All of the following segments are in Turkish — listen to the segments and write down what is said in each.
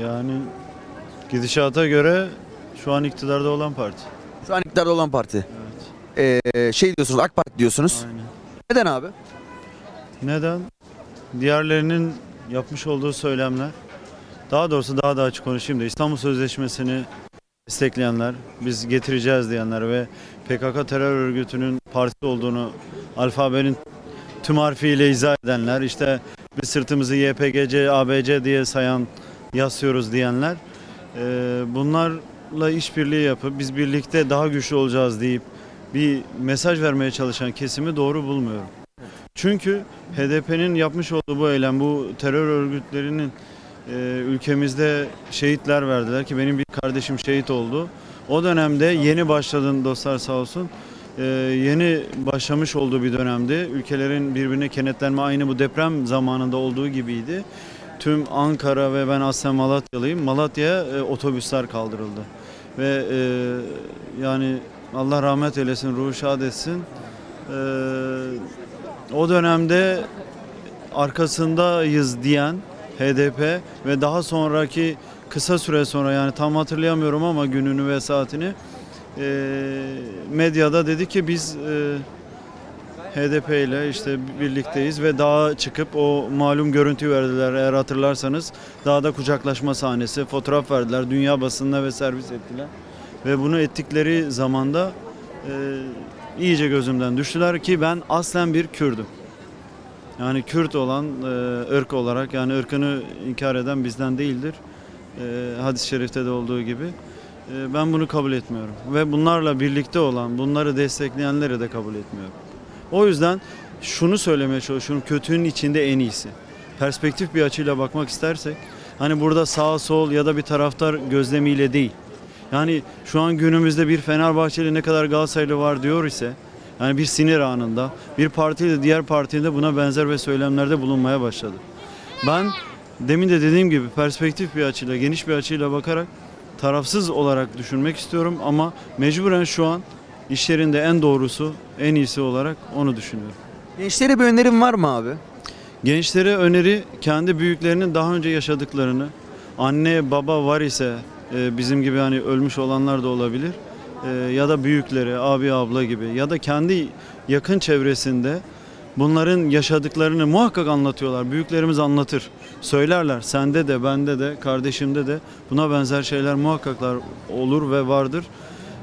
Yani gidişata göre şu an iktidarda olan parti. Şu an iktidarda olan parti. Evet. Ee, şey diyorsunuz AK Parti diyorsunuz. Aynen. Neden abi? Neden? Diğerlerinin yapmış olduğu söylemler, daha doğrusu daha da açık konuşayım da İstanbul Sözleşmesi'ni destekleyenler, biz getireceğiz diyenler ve PKK terör örgütünün partisi olduğunu alfabenin tüm harfiyle izah edenler, işte biz sırtımızı YPGC, ABC diye sayan, yasıyoruz diyenler, eee, bunlarla işbirliği yapıp biz birlikte daha güçlü olacağız deyip bir mesaj vermeye çalışan kesimi doğru bulmuyorum. Çünkü HDP'nin yapmış olduğu bu eylem, bu terör örgütlerinin e, ülkemizde şehitler verdiler ki benim bir kardeşim şehit oldu. O dönemde yeni başladın dostlar sağ olsun. E, yeni başlamış olduğu bir dönemde ülkelerin birbirine kenetlenme aynı bu deprem zamanında olduğu gibiydi. Tüm Ankara ve ben aslen Malatyalıyım. Malatya'ya e, otobüsler kaldırıldı. Ve e, yani Allah rahmet eylesin, ruhu şad etsin. E, o dönemde arkasındayız diyen HDP ve daha sonraki kısa süre sonra yani tam hatırlayamıyorum ama gününü ve saatini e, medyada dedi ki biz e, HDP ile işte birlikteyiz ve dağa çıkıp o malum görüntüyü verdiler eğer hatırlarsanız dağda kucaklaşma sahnesi fotoğraf verdiler dünya basınına ve servis ettiler ve bunu ettikleri zamanda e, iyice gözümden düştüler ki ben aslen bir Kürdüm. Yani Kürt olan e, ırk olarak yani ırkını inkar eden bizden değildir. E, hadis-i şerifte de olduğu gibi. E, ben bunu kabul etmiyorum. Ve bunlarla birlikte olan, bunları destekleyenleri de kabul etmiyorum. O yüzden şunu söylemeye çalışıyorum. Kötünün içinde en iyisi. Perspektif bir açıyla bakmak istersek hani burada sağ sol ya da bir taraftar gözlemiyle değil. Yani şu an günümüzde bir Fenerbahçeli ne kadar Galatasaraylı var diyor ise yani bir sinir anında bir parti de diğer partinin de buna benzer ve söylemlerde bulunmaya başladı. Ben demin de dediğim gibi perspektif bir açıyla, geniş bir açıyla bakarak tarafsız olarak düşünmek istiyorum ama mecburen şu an işlerinde en doğrusu, en iyisi olarak onu düşünüyorum. Gençlere bir önerim var mı abi? Gençlere öneri kendi büyüklerinin daha önce yaşadıklarını, anne baba var ise e, bizim gibi hani ölmüş olanlar da olabilir e, ya da büyükleri, abi abla gibi ya da kendi yakın çevresinde bunların yaşadıklarını muhakkak anlatıyorlar. Büyüklerimiz anlatır, söylerler. Sende de, bende de, kardeşimde de buna benzer şeyler muhakkaklar olur ve vardır.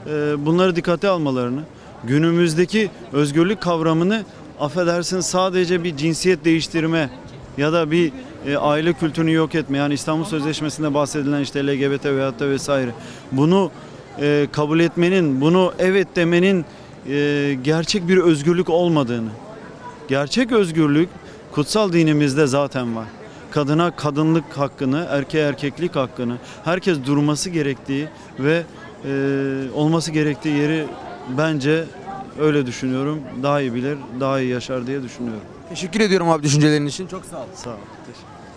E, bunları dikkate almalarını, günümüzdeki özgürlük kavramını affedersin sadece bir cinsiyet değiştirme ya da bir e, aile kültürünü yok etme. Yani İstanbul Sözleşmesi'nde bahsedilen işte LGBT veyahut da vesaire. Bunu e, kabul etmenin, bunu evet demenin e, gerçek bir özgürlük olmadığını. Gerçek özgürlük kutsal dinimizde zaten var. Kadına kadınlık hakkını, erkeğe erkeklik hakkını, herkes durması gerektiği ve olması gerektiği yeri bence öyle düşünüyorum. Daha iyi bilir, daha iyi yaşar diye düşünüyorum. Teşekkür ediyorum abi düşüncelerin için. Çok sağ ol. Sağ ol. Teşekkür